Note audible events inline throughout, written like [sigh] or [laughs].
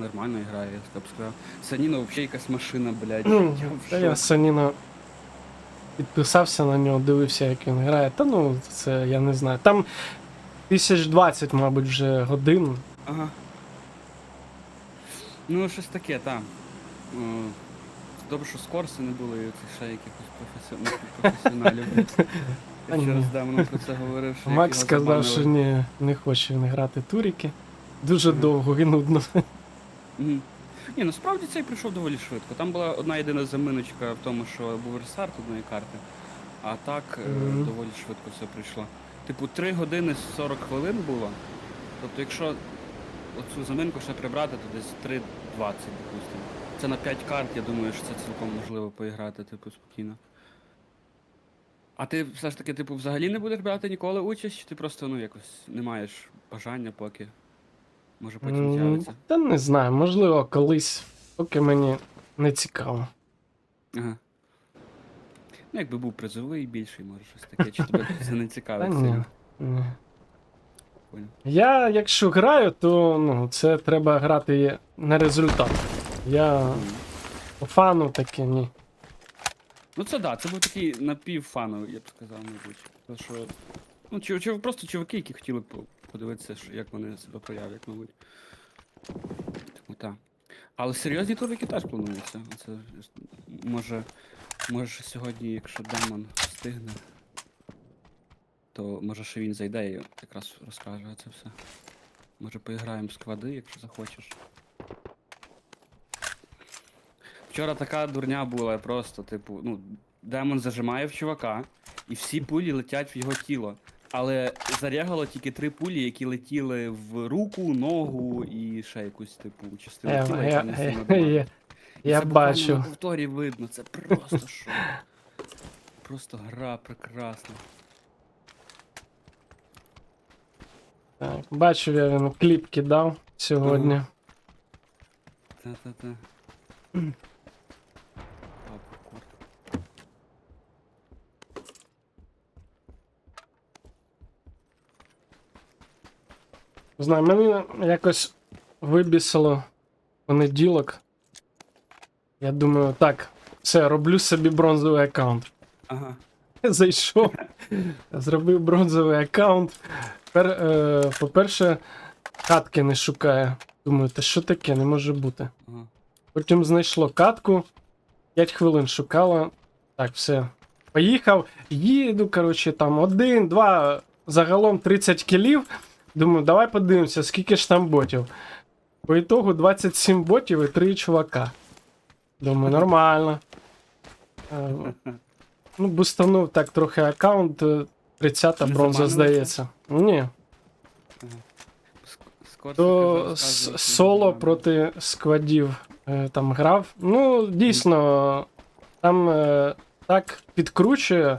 нормально грає, я б сказав. Саніна взагалі якась машина, блядь. Ну, Та я шоці. Саніна підписався на нього, дивився, як він грає. Та ну, це я не знаю. Там 1020, мабуть, вже годин. Ага. Ну, щось таке, там. Добре, що скорси не було, і цих ще якихось [laughs] професіоналів. професіоналів. блядь. Та Я ні. з Демоном про це говорив, що як Макс його сказав, що ні, не хоче він грати туріки. Дуже довго і нудно. Ні, насправді цей прийшов доволі швидко. Там була одна єдина заминочка в тому, що був рестарт одної карти, а так е, Мгм. доволі швидко все прийшло. Типу, 3 години 40 хвилин було. Тобто, якщо оцю заминку ще прибрати, то десь 3.20, допустимо. Це на 5 карт, я думаю, що це цілком можливо поіграти, типу, спокійно. А ти все ж таки, типу, взагалі не будеш брати ніколи участь, чи ти просто ну якось не маєш бажання поки? Може потім з'явиться. Та не знаю, можливо, колись, поки мені не цікаво. Ага. Ну, якби був призовий більший, може щось таке, чи тебе це не Та ні. ні. Я, якщо граю, то ну, це треба грати на результат. Я по фану таке ні. Ну це да, це був такий напівфановий, я б сказав, мабуть. Тому що. Ну, чи, чи просто чуваки, які хотіли подивитися, як вони себе проявлять, мабуть. Тому так. Але серйозні турики теж плануються. Це може. Може сьогодні, якщо Демон встигне, то може ще він зайде і якраз розкаже це все. Може поіграємо в склади, якщо захочеш. Вчора така дурня була просто, типу, ну, демон зажимає в чувака, і всі пулі летять в його тіло. Але зарягало тільки три пулі, які летіли в руку, ногу і ще якусь, типу, частину Я, тіла, яка не сильно була. я, я це буквально бачу. На повторі видно, це просто що. Просто гра прекрасна. Так, бачив я він кліп кидав сьогодні. Та-та-та. Знаю, мене якось вибісило понеділок. Я думаю, так, все, роблю собі бронзовий аккаунт. Ага. [laughs] Зайшов, зробив бронзовий аккаунт. Пер, е, по-перше, катки не шукає. Думаю, та що таке, не може бути. Ага. Потім знайшло катку, 5 хвилин шукало. Так, все. Поїхав, їду, коротше, там один, два, загалом 30 кілів. Думаю, давай подивимося, скільки ж там ботів. По ітогу 27 ботів і 3 чувака. Думаю, нормально. Е, Ну, бустанув так трохи аккаунт, е, 30 Не бронза, здається. Ні. То соло проти складів е, там грав. Ну, дійсно, там е, так підкручує.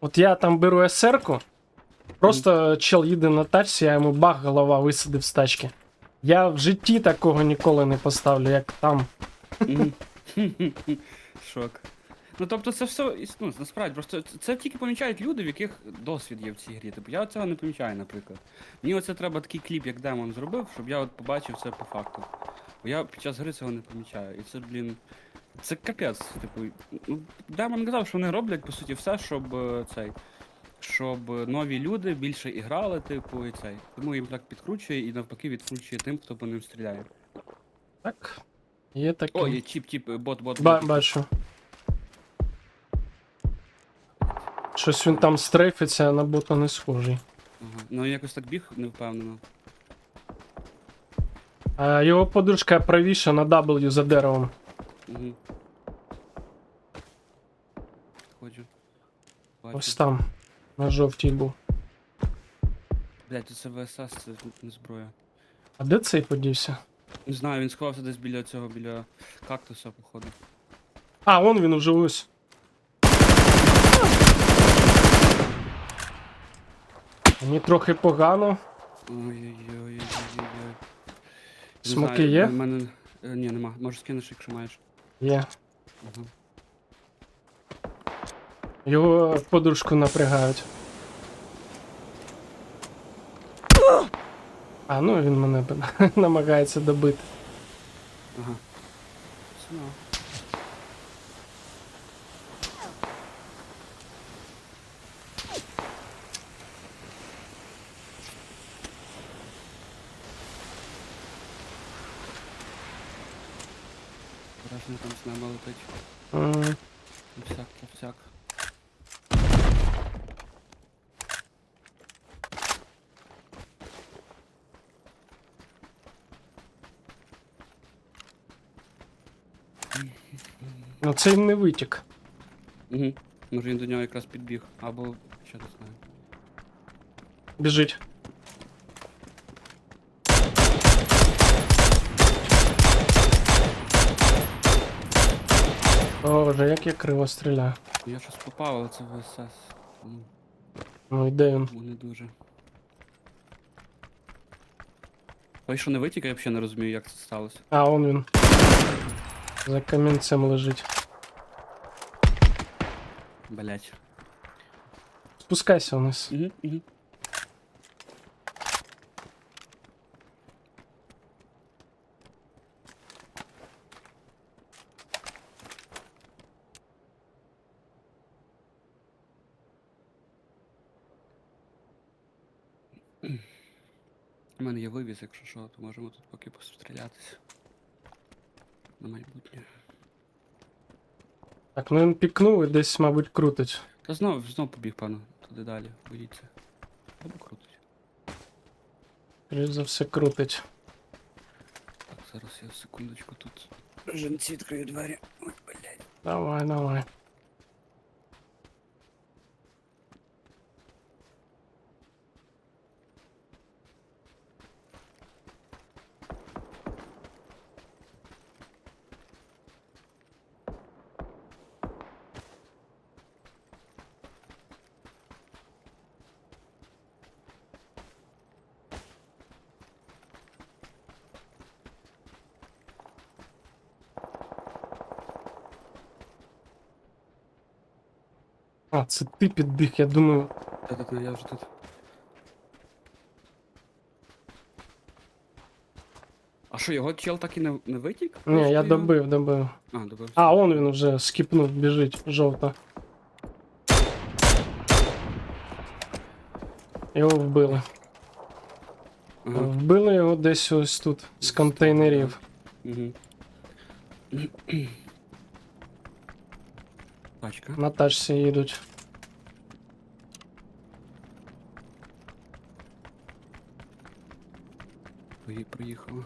От я там беру СР-ку, просто чел їде на тачці, я йому бах, голова висадив з тачки. Я в житті такого ніколи не поставлю, як там. [laughs] Шок. Ну тобто це все ну, насправді просто це- тільки помічають люди, в яких досвід є в цій грі. Типу я цього не помічаю, наприклад. Мені оце треба такий кліп, як Демон зробив, щоб я от побачив це по факту. Бо я під час гри цього не помічаю. І це, блін. Це капець. Типу, Демон казав, що вони роблять по суті все, щоб е, цей. Щоб нові люди більше іграли, типу, і цей. Тому їм так підкручує і навпаки відкручує тим, хто по ним стріляє. Так. Є таке. О, є чіп, чіп, бот, бот, Ба- бот. бачу. Щось він там стрейфиться, а на бота не схожий. Ага. Ну якось так біг не впевнено. А його подружка правіша на W за деревом. Угу. Ходжу. Бачу. Ось там. На жовтій був. Блять, тут це ВСС, це не зброя. А де цей подівся? Не знаю, він сховався десь біля цього, біля кактуса, походу. А, вон він уже ось. Мені трохи погано. Ой-ой-ой-ой-ой-ой. Смоки є? в мене. е, Ні, нема. Можеш скинеш, якщо маєш. Є. Ага. Його подружку напрягають. А, ну він мене [laughs] намагається добити. Ага. Страшно там з нами летить. М, Всяк, всяк. Ну це їм не витік. Угу. Може він до нього якраз підбіг. Або ще не знаю. Біжить. Боже, як я криво стріляю. Я щось попав, але це ВСС. Тому Ну йде він. тому не дуже. Той, що не витік, я взагалі не розумію, як це сталося. А, он він. За камінцем лежить. Блять. Спускайся вниз. Угу, угу. У мене є вивіз, якщо що, то можемо тут поки пострілятися. На майбутнє. Так, ну він пікнув і десь, мабуть, крутить. Та знов, знов побіг, пану, туди далі, боїться. Або крутить. Скоріше за все крутить. Так, зараз я секундочку тут. Женці відкрию двері. Ой, блядь. Давай, давай. А, це ти підбіг, я думаю. Та-та-та, я вже тут. А що, його чел так і не, не витік? Ні, я добив, добив. А, добив. А, он він вже скіпнув, біжить, жовта. Його вбили. Ага. Вбили його десь ось тут, з контейнерів. Угу. Тачка. На тачці їдуть. Пої- Проїхала.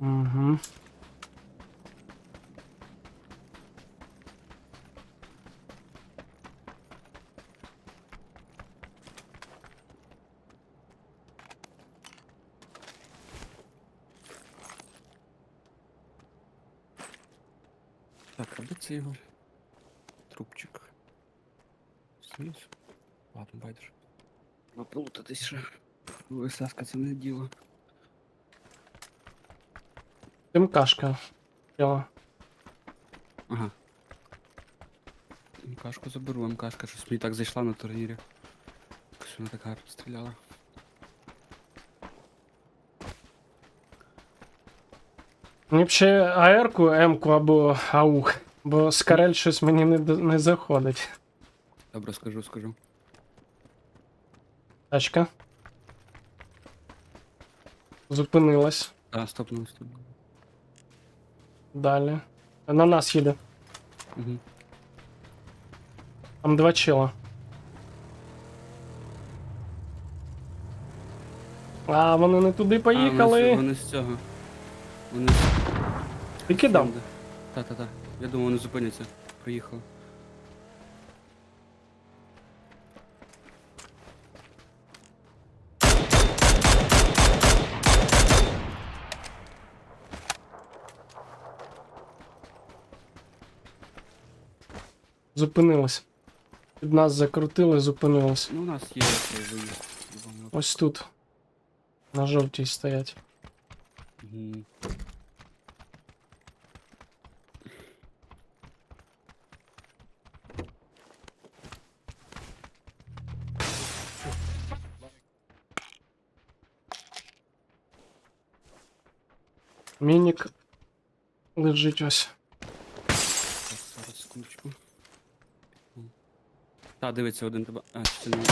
Угу. Так, а де це його? Трубчик. Снизу? Ладно, байдуже. Наплутатись ще. ВСС-ка це не діло. МКшка. Тіла. Ага. МКшку заберу, МКшка щось мені так зайшла на турнірі. Якось вона так гарно стріляла. Мені б ще АР-ку, М-ку або АУХ, бо скарель щось мені не, до- не заходить. Добре, скажу, скажу. Тачка. Зупинилась. А, стопнув, стопнув. Далі. На нас їде. Угу. Там два чела. А, вони не туди А, вони, з- вони з цього. Вони з... Ти кидав. Та-та-та. Я думаю, вони зупиняться. Приїхали. Зупинилась. Під нас закрутили, зупинилась. Ну, у нас є цей виїзд. в любому випадку. Ось тут. На жовтій стоять. Мгм. Мінік лежить ось. Так, зараз секундочку. Та, дивиться один тебе. А, чи це не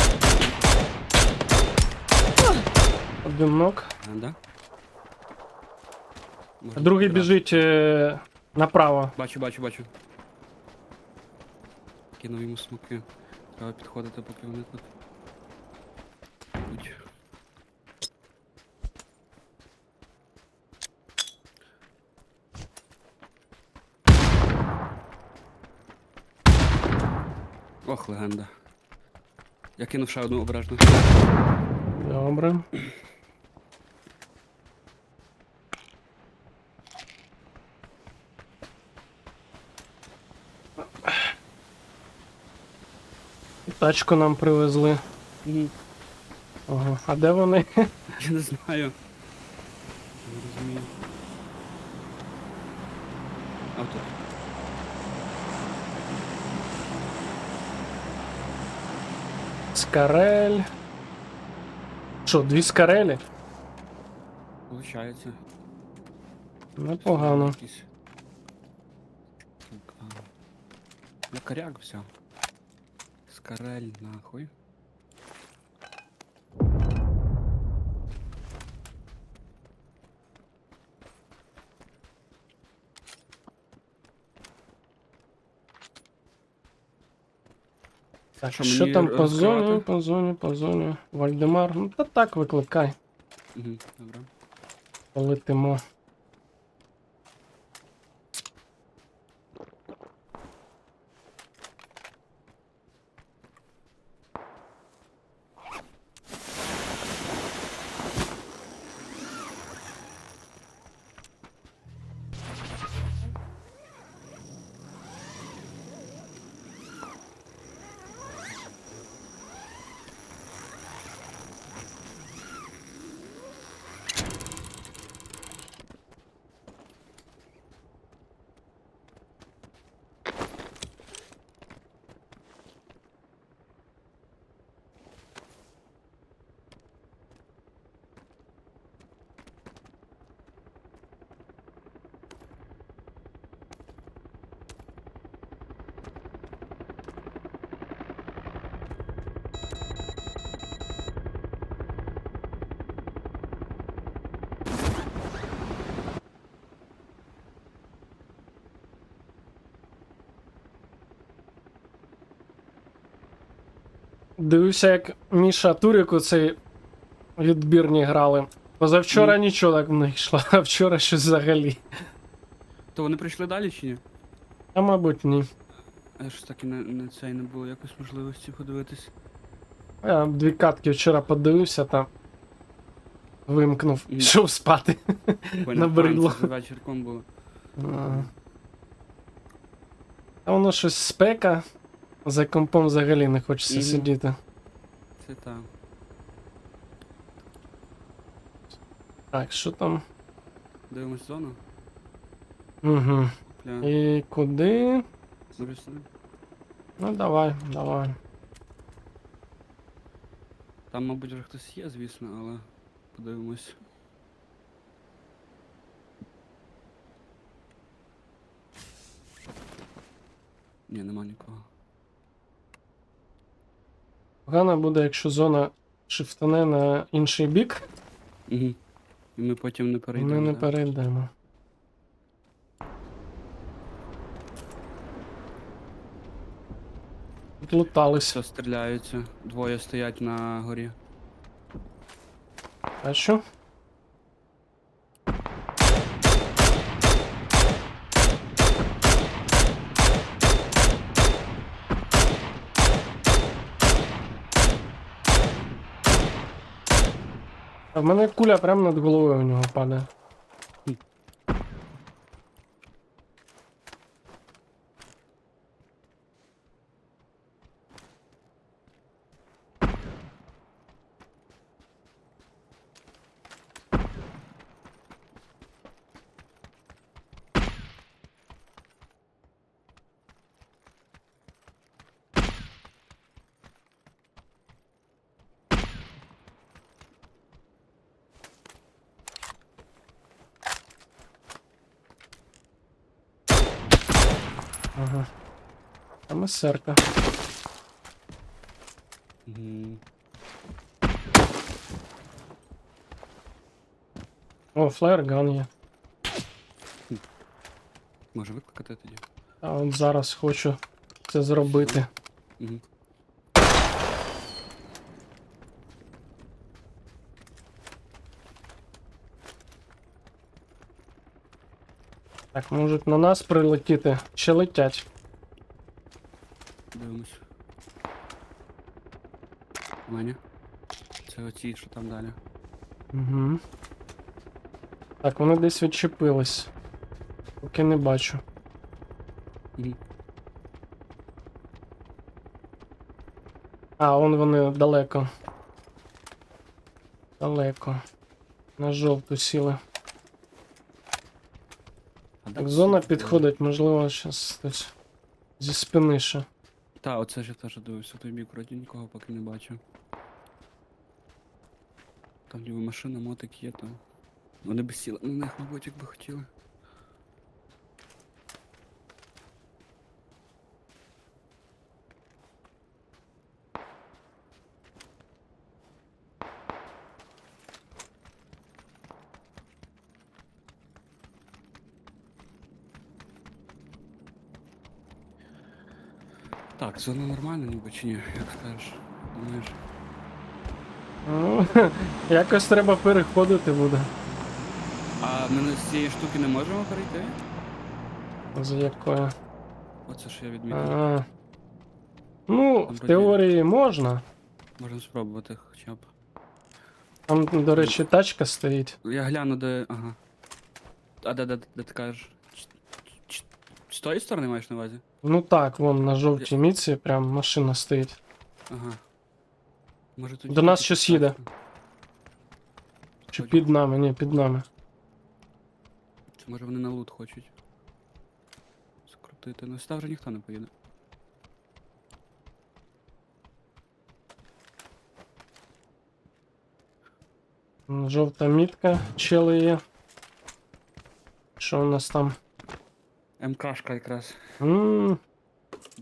Один ног. а, да? Може, другий біжить е, направо. Бачу, бачу, бачу. Кинув йому смоки. Треба підходити, поки вони тут. Ох, легенда. Я кинув ще одну обережно. Добре. І Тачку нам привезли. Ага. А де вони? [laughs] Я не знаю. Не розумію. А тут. Скарель. Що, дві скарелі? Получається. Непогано. Якийсь. Так, а... Я коряк взяв. Скарель, нахуй. Так, Що, що, там по зоні, по зоні, по зоні. Вальдемар. Ну та так викликай. Угу, добре. Полетимо. Дивився, як Міша Туріку цей відбірні грали. Позавчора Мгм. нічого так не йшло, а вчора щось взагалі. То вони прийшли далі чи ні? А мабуть, ні. А ж так і не, не цей не було якось можливості подивитись. Я дві катки вчора подивився та вимкнув, Мгм. пішов спати. Набридло. Вечірком було. А. А воно щось спека. За компом взагалі не хочеться Мгм. сидіти. Це так. Так, що там? Дивимось зону. Угу. Бля. І куди? Сюди? Ну давай, давай. Там, мабуть, вже хтось є, звісно, але подивимось. Ні, нема нікого. Погано буде, якщо зона шифтане на інший бік, Угу. І ми потім не перейдемо. ми не так? перейдемо. Тут лутались. Все, стріляються. Двоє стоять на горі. А що? В мене куля прямо над головою у нього падає. Серка. Мгм. О, флаєрган є. Може викликати тоді? А от зараз хочу це зробити. Угу. Так, можуть на нас прилетіти. Ще летять. Дивимось. Ваня. Оці, що там далі. Угу. Так, вони десь відчепились. Поки не бачу. Угу. А, он вони далеко. Далеко. На жовту сіли. А Так, зона підходить, можливо, щас хтось зі спини ще. Та, оце ж я теж дивився, той бік вроді нікого поки не бачу. Там ніби машина, мотик є там. Вони б сіли на них, мабуть, якби хотіли. Так, зона нормальна, ніби чи ні, як скажеш. Думаєш? Ну, [laughs] якось треба переходити буде. А ми з цієї штуки не можемо перейти? За якою. Оце ж я відмітив. А. Ну, в вроді- теорії можна. Можемо спробувати хоча б. Там, до речі, тачка стоїть. Я гляну, де. Ага. А де, де, де ти кажеш? Ч- ч- З тої сторони маєш на увазі? Ну так, вон на жовтій міці прям машина стоїть. Ага. Може тут. До нас щось їде. Чи під нами? Ні, під нами. Чи може вони на лут хочуть? Скрутити. Ну сюди вже ніхто не поїде. Жовта мітка, чели є. Що у нас там? М-крашка якраз. Ммм,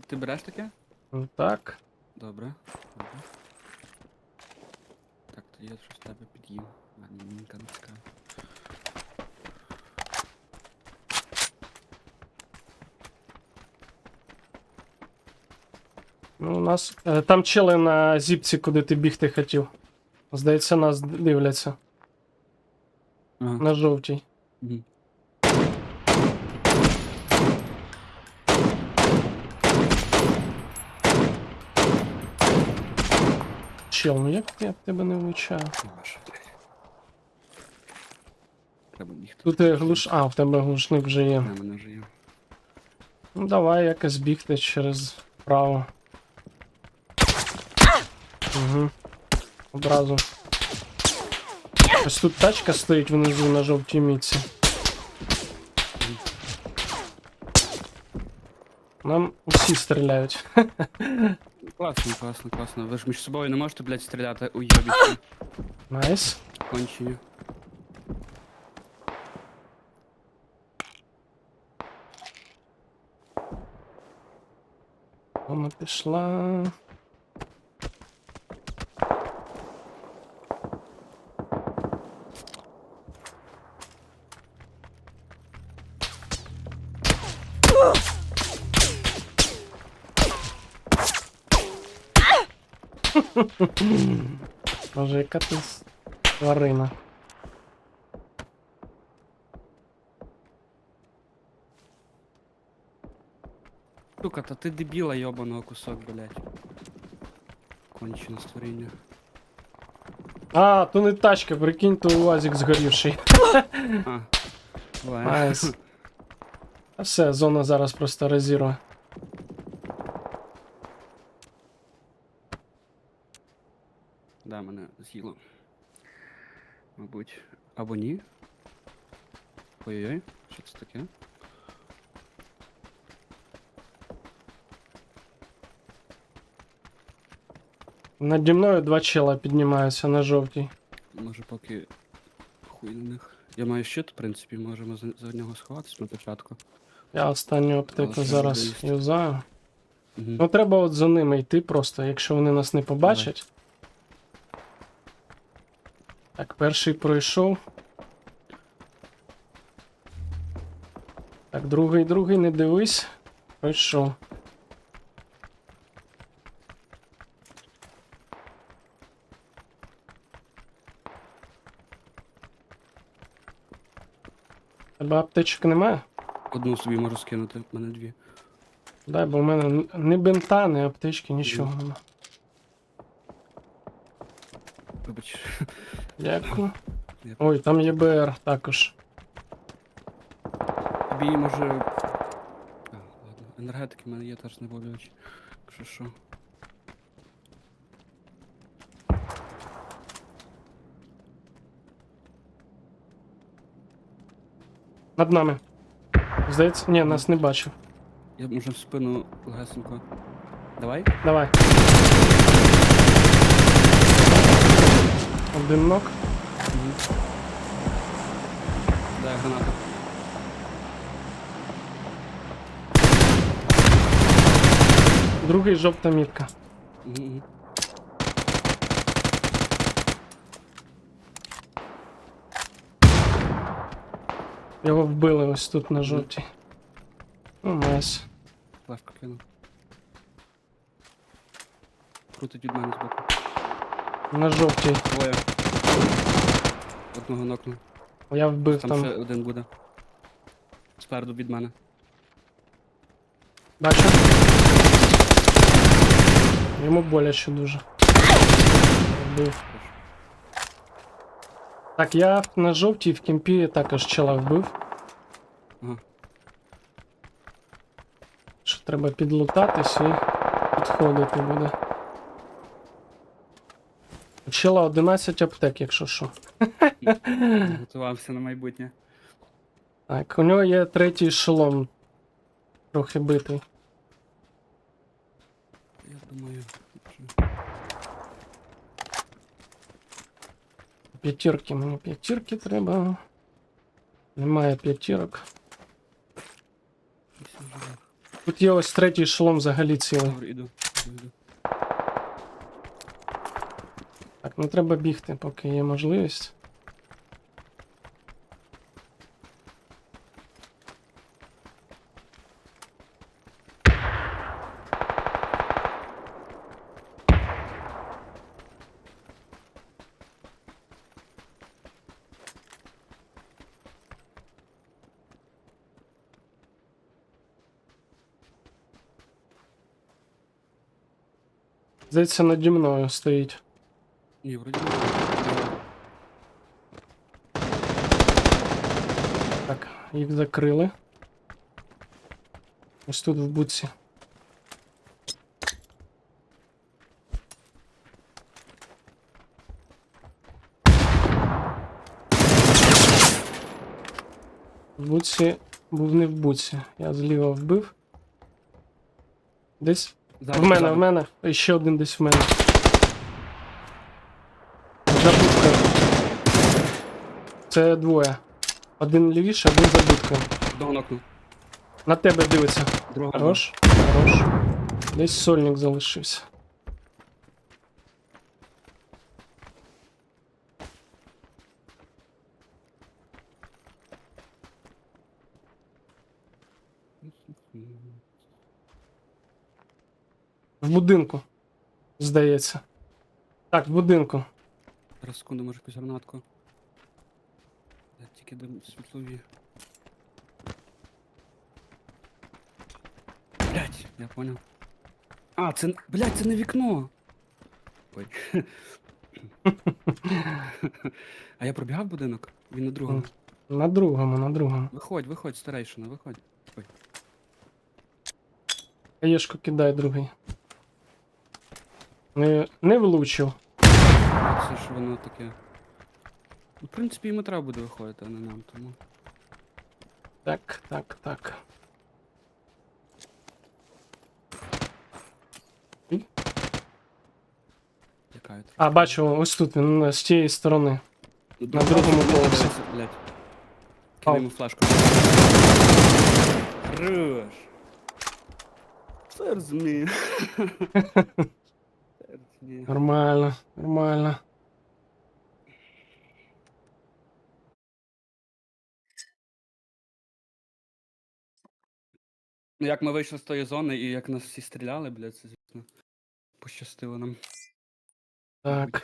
Ти береш таке? так. Добре. Добре. Тоді я щось тебе під'їв. А, ні, мінка не цікава. Ну, у нас. е, Там чели на зіпці, куди ти бігти хотів. Здається, нас дивляться. Ага. На жовтій. Мгм. Чел, ну як я тебе не влучаю? Треба бігти. Тут е, глуш. А, в тебе глушник вже є. На мене вже є. Ну давай якось бігти через право. Угу. Одразу. Ось тут тачка стоїть внизу на жовтій міці. Нам усі стріляють. [laughs] Класно, класно, класно. Ви ж між собою не можете, блядь, стріляти у йобічки Найс. кончені. Вона пішла. Може, яка ти тварина. Сука, та ти дебіла йобаного кусок, блядь. Кончене створіння. А, то не тачка, прикинь, то УАЗик згорівший. А. Найс. [laughs] Все, зона зараз просто розірве. Да, мене з'їло. Мабуть. Або ні. Ой-ой-ой, що це таке? Наді мною два чела піднімаються на жовтій. Може поки хуй на них. Я маю щит, в принципі, можемо за, за нього сховатися на початку. Я останню аптеку зараз юзаю. Мгм. Ну треба от за ними йти просто, якщо вони нас не побачать. Так, перший пройшов. Так, другий, другий, не дивись. Пройшов. Тебе аптечок немає? Одну собі можу скинути, в мене дві. Дай, бо в мене ні бинта, ні аптечки, нічого нема. Дякую. Ой, там є БР також. Тобі може. А, ладно. Енергетики в мене є теж знеболювач. Якщо що. Над нами. Здається, ні, нас не бачив. Я можу в спину легесенько. Давай. Давай. Один нок. Угу. Дай гранату. Другий жовта мітка. Угу. Його вбили ось тут на жовтій. Ну, найс. Флешку кинув. Крутить від мене збоку. На жовтій. Двоє. Одного нокнув. Я вбив Там, там. ще один буде. Спереду від мене. Бачу. Йому боляче дуже. Вбив. Так, я на жовтій в кімпі також чела вбив. Ага. Що треба підлутатись і підходити буде. У 11 аптек, якщо що. [laughs] Готувався на майбутнє. Так, у нього є третій шолом. Трохи битий. Я думаю. П'ятірки, мені п'ятірки треба. Немає п'ятірок. Тут є ось третій шолом взагалі цілий. Добре, іду. іду, іду. Так, ну треба бігти, поки є можливість. Здається, наді мною стоїть. Ні, вроді. Так, їх закрили. Ось тут в буці. В буці був не в буці. Я зліва вбив. Десь. Зараз, в мене, зараз. в мене. Ще один десь в мене. За будкою. Це двоє. Один лівіше, один за будкою. Одного нокнув. На тебе дивиться. Другого. Хорош, хорош. Десь сольник залишився. В будинку. Здається. Так, в будинку. Зараз секунду, може якусь гранатку. Я тільки дам світлові. Блять, я понял. А, це. Блять, це не вікно. Ой. [laughs] а я пробігав будинок? Він на другому. На другому, на другому. Виходь, виходь, старейшина, виходь. Хаєшку кидай другий. Не, не влучив. Це що воно таке. Ну, В принципі, йому треба буде виходити, а не нам, тому. Так, так, так. Тікають. А, бачу, ось тут він е, з тієї сторони. На другому поверсі. Блять. Ау. Кидай йому флешку. Хорош. Все я розумію. Все я розумію. [laughs] Нормально, нормально. Як ми вийшли з тої зони і як нас всі стріляли, блядь, це звісно. Пощастило нам. Так.